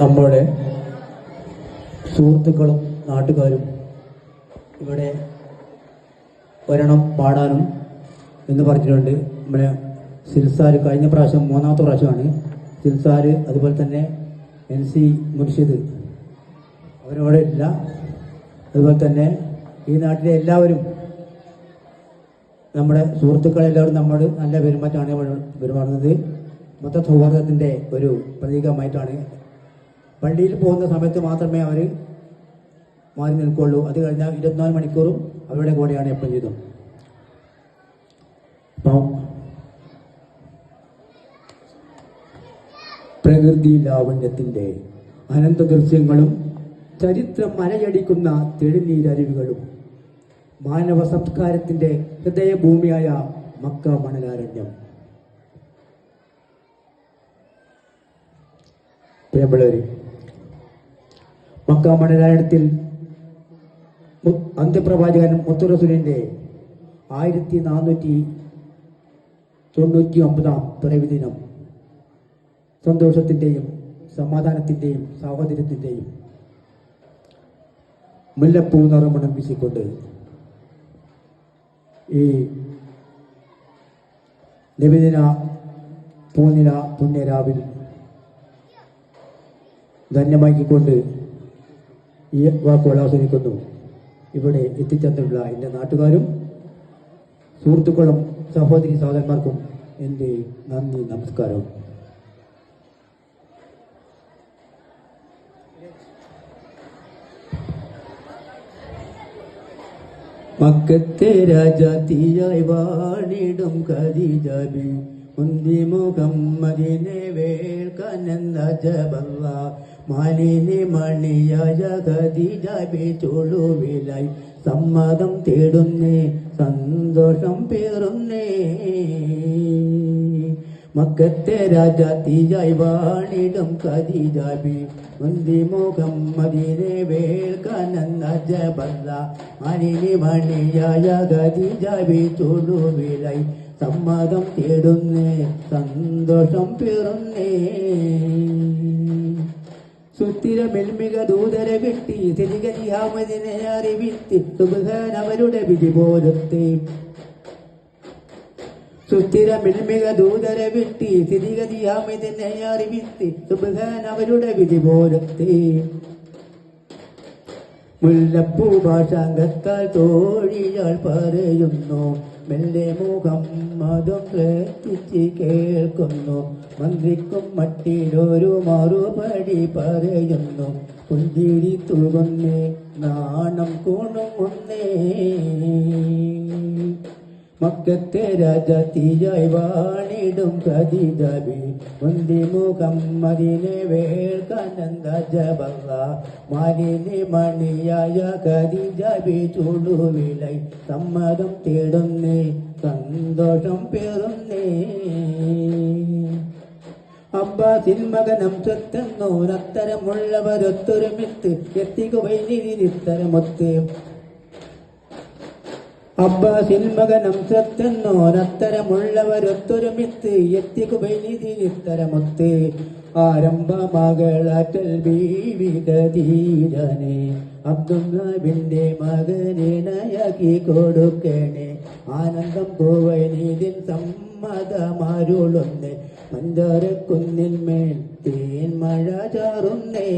നമ്മുടെ സുഹൃത്തുക്കളും നാട്ടുകാരും ഇവിടെ ഒരെണ്ണം പാടാനും എന്ന് പറഞ്ഞിട്ടുണ്ട്. നമ്മുടെ സിൽസാർ കഴിഞ്ഞ പ്രാവശ്യം മൂന്നാമത്തെ പ്രാവശ്യമാണ്. സിൽസാർ അതുപോലെ തന്നെ എൻ സി മുർഷിദ് അവരവിടെ ഇല്ല. അതുപോലെ തന്നെ ഈ നാട്ടിലെ എല്ലാവരും നമ്മുടെ സുഹൃത്തുക്കളെല്ലാവരും നമ്മൾ നല്ല പെരുമാറ്റമാണ് പെരുമാറുന്നത്. മൊത്ത സൗഹാർദ്ദത്തിന്റെ ഒരു പ്രതീകമായിട്ടാണ് പള്ളിയിൽ പോകുന്ന സമയത്ത് മാത്രമേ അവർ മാറി നിൽക്കുള്ളൂ. അത് കഴിഞ്ഞാൽ ഇരുപത്തിനാല് മണിക്കൂറും അവരുടെ കൂടെയാണ് എപ്പോഴും ചെയ്തത് അപ്പം പ്രകൃതി ലാവണ്യത്തിന്റെ അനന്ത ദൃശ്യങ്ങളും ചരിത്രം മലയടിക്കുന്ന തെളിനീരരുവികളും മാനവ സംസ്കാരത്തിന്റെ ഹൃദയഭൂമിയായ മക്ക മണലാരണ്യം. പ്രിയമുള്ളവര് മക്ക മണലാരണ്യത്തിൽ മു- അന്ത്യപ്രവാചകൻ മുത്തുറസുലിന്റെ ആയിരത്തി നാനൂറ്റി തൊണ്ണൂറ്റി ഒമ്പതാം പിറവി ദിനം സന്തോഷത്തിന്റെയും സമാധാനത്തിന്റെയും സാഹോദര്യത്തിന്റെയും മുല്ലപ്പൂ നിറമണം വീശിക്കൊണ്ട് ഈ നിബിദിന പൂനില പുണ്യരാവിൽ ധന്യമാക്കിക്കൊണ്ട് ഈ വാക്കുകൾ അവസാനിക്കുന്നു ഇവിടെ എത്തിച്ചെന്നുള്ള എന്റെ നാട്ടുകാരും സുഹൃത്തുക്കളും സഹോദരി സഹോദരന്മാർക്കും എന്റെ നന്ദി നമസ്കാരം. മക്കത്തെ രാജാത്തിയായി വാണിടും ഖദീജബി. മുന്തി വേൾക്കാൻ എന്താ ജബല്ല. മാലിനി മണിയായ ഖദീജബി ചുളുവിലായി സമ്മതം തേടുന്നേ സന്തോഷം പേറുന്നേ. മക്കത്തെ രാജാത്തിയായി വാണിടും ഖദീജബി മുന്തി മതിരെ വേൾക്കനെന്ന ജബല്ല മാലിനി മണിയായ ഖദീജബി ചുളുവിലായി സമ്മതം തേടുന്നേ സന്തോഷം പേറുന്നേ. സുസ്ഥിര മെൽമിക ദൂതര വെട്ടി തിരികരിയാമതിനെ അറിവിത്തി സുബാൻ അവരുടെ വിധി പോലത്തെ. സുസ്ഥിര മെൽമിക ദൂതര വെട്ടി തിരികരിയാമതിനെ അറിവിത്തി സുബാൻ അവരുടെ വിധി പോലത്തെ. മുല്ലപ്പൂ ഭാഷാംഗത്താൽ തോഴിയാൾ പറയുന്നു മെല്ലെ മുഖം മതം കേട്ടിച്ച് കേൾക്കുന്നു. മന്ത്രിക്കും മട്ടിലൊരു മറുപടി പറയുന്നു. പുഞ്ചിരി തുറന്നേ നാണം കുണുങ്ങുന്നേ. മക്കത്തെ രാജാത്തിയായി വാണിടും കതിതവി മുന്തി മതിനെ വേൾക്കനന്ദ ജബല്ല മാലിനി മണിയായ ഖദീജബി ചുടുവിളൈ സമ്മതം തേടുന്നേ സന്തോഷം പേറുന്നേ അബ്ബാസിൽ മകനം സ്വത്തന്നോരത്തരമുള്ളവരൊത്തൊരുമിത്ത് എത്തികുവൈനിരിത്തരമൊത്ത് അബ്ബാസിൽ മകനം സത്തെന്നോരത്തരമുള്ളവരൊത്തൊരുമിത്ത് എത്തികുവൈനിരിത്തരമൊത്ത് ആരംഭമകളാറ്റൽ ബീവിതീരനെ അബ്ദുല്ലാബിന്റെ മകനിണയാക്കി കൊടുക്കണേ. ആനന്ദം പോവനീതിൽ സമ്മതമാരുളുന്നേ മഞ്ചാരക്കുന്നിന്മേൽ തേൻ മഴ ചാറുന്നേ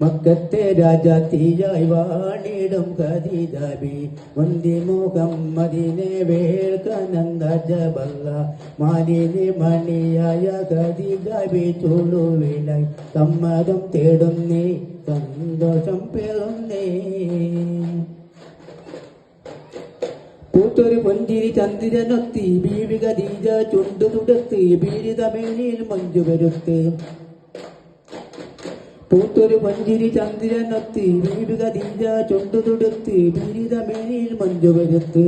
മക്കത്തെ രാജാത്തിയായി വാണിടും ഖദീജബി. മുഖം മുഹമ്മദിനെ വേൾക്കനന്ദ ജപല്ല മാലിനി മണിയായ ഖദീജബി ചുളുവിലായി. സമ്മതം തേടുന്നേ സന്തോഷം പേറുന്നേ പൂത്തൊരു പൊന്തിരി ചന്ദ്രനൊത്തി ബീവിക ദീജ ചുണ്ടു തുടത്ത് ബീരിതമേനിയിൽ മഞ്ജു വരുത്ത്. പൂത്തൊരു മഞ്ചിരി ചന്ദ്രനൊത്ത് വീടുക കതീജ ചുണ്ടു തുടുത്ത് ബീരിതമേനിൽ മഞ്ജു വരുത്ത്.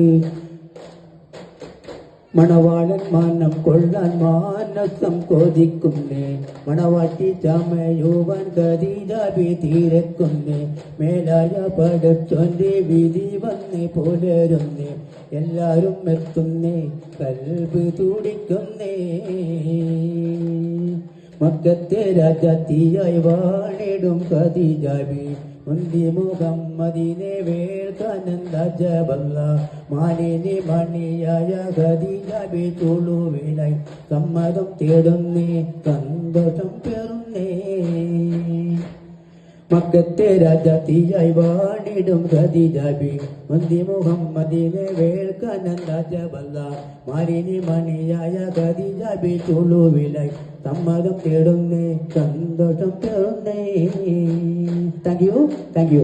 മണവാളൻ മാനം കൊള്ളാൻ മാനസം കോതിക്കുന്നേ മണവാട്ടി ചമയുവാൻ കരീതാവി തീരക്കുന്നേ മേലായ പടച്ചൊന്റെ വിധി വന്ന് പുലരുന്നേ എല്ലാരും എത്തുന്നേ കൽബ് തുടിക്കുന്നേ. മക്കത്തെ രാജാത്തിയായി വാണിടും ഖദീജാബി മുന്തി മുഹമ്മദിനെ വേൾക്കാനന്ദജബല്ല മാലിനി മണിയായ ഖദീജാബി തുളുവിനായി സമ്മതം തേടുന്നേ സന്തോഷം മക്കത്തെ രാജാത്തിയായി വാണിടും ഖദീജാബി മന്ദി മുഹമ്മദിനെ വേൾക്കാനന്ദജബല്ല മാരിനി മണിയായ ഖദീജാബി തുളുവിലായി സമ്മതം തേടുന്നേ സന്തോഷം തേടുന്നേ. Thank you thank you